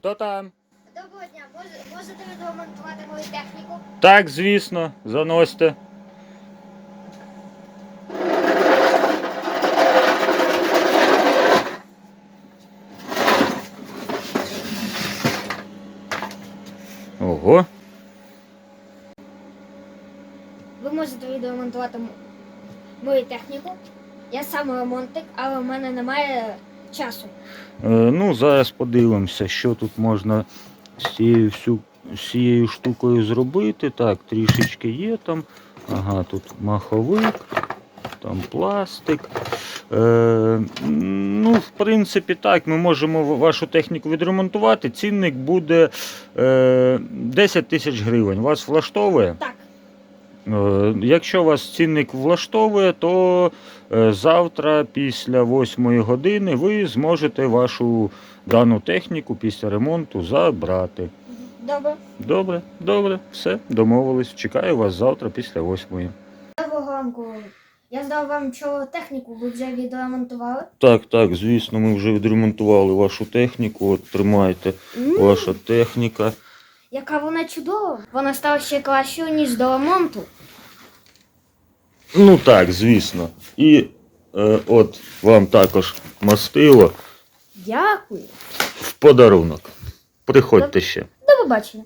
Хто там? Доброго дня, Мож- можете відремонтувати мою техніку? Так, звісно, заносьте. Ого. Ви можете відремонтувати мою техніку. Я сам ремонтик, але в мене немає часу. Е, ну, зараз подивимося, що тут можна з цією, всю, з цією штукою зробити. Так, трішечки є там. Ага, тут маховик, там пластик. Е, ну, в принципі, так, ми можемо вашу техніку відремонтувати. Цінник буде е, 10 тисяч гривень. Вас влаштовує? Так, Якщо вас цінник влаштовує, то е, завтра після 8 години ви зможете вашу дану техніку після ремонту забрати. добре. Добре, добре, все, домовились. Чекаю вас завтра після 8. Доброго ранку. Я здав вам що техніку, ви вже відремонтували. Так, так, звісно, ми вже відремонтували вашу техніку. От тримайте ваша техніка. Яка вона чудова. Вона стала ще кращою, ніж до ремонту. Ну так, звісно. І е, от вам також мастило Дякую. в подарунок. Приходьте ще. До побачення.